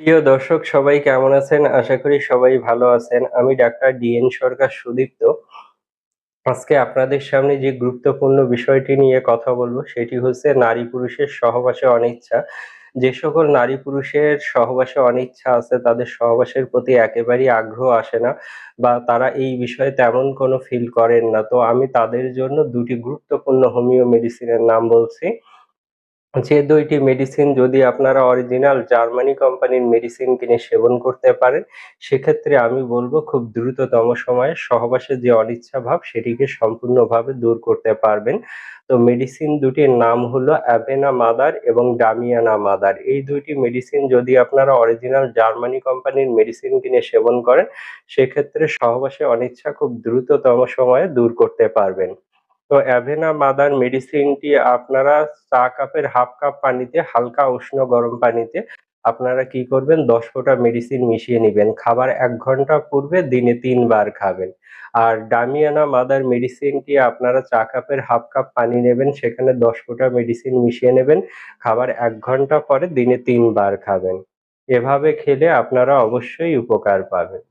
প্রিয় দর্শক, সবাই কেমন আছেন? আশা করি সবাই ভালো আছেন। আমি ডাক্তার ডিএন সরকার সুদীপ্ত। আজকে আপনাদের সামনে যে গুরুত্বপূর্ণ বিষয়টি নিয়ে কথা বলব, সেটি হচ্ছে নারী পুরুষের সহবাসে অনিচ্ছা। যে সকল নারী পুরুষের সহবাসে অনিচ্ছা আছে, তাদের সহবাসের প্রতি একেবারেই আগ্রহ আসে না বা তারা এই বিষয়ে তেমন কোনো ফিল করেন না। তো আমি তাদের জন্য দুটি গুরুত্বপূর্ণ হোমিও মেডিসিনের নাম বলছি। যে দুইটি মেডিসিন যদি আপনারা অরিজিনাল জার্মানি কোম্পানির মেডিসিন কিনে সেবন করতে পারেন, সেক্ষেত্রে আমি বলব খুব দ্রুততম সময়ে সহবাসের যে অনিচ্ছা ভাব সেটিকে সম্পূর্ণভাবে দূর করতে পারবেন। তো মেডিসিন দুটির নাম হলো অ্যাভেনা মাদার এবং ডামিয়ানা মাদার। এই দুইটি মেডিসিন যদি আপনারা অরিজিনাল জার্মানি কোম্পানির মেডিসিন কিনে সেবন করেন, সেক্ষেত্রে সহবাসে অনিচ্ছা খুব দ্রুততম সময়ে দূর করতে পারবেন। তো অ্যাভেনা মাদার মেডিসিনটি আপনারা চা কাপের 1/2 কাপ পানিতে হালকা উষ্ণ গরম পানিতে আপনারা কি করবেন ১০ ফোঁটা মেডিসিন মিশিয়ে নিবেন। খাবার এক ঘণ্টা পূর্বে দিনে তিনবার খাবেন। আর ডামিয়ানা মাদার মেডিসিনটি আপনারা চা কাপের 1/2 কাপ পানি নেবেন, সেখানে ১০ ফোঁটা মেডিসিন মিশিয়ে নেবেন। খাবার এক ঘণ্টা পরে দিনে তিনবার খাবেন। এভাবে খেলে আপনারা অবশ্যই উপকার পাবেন।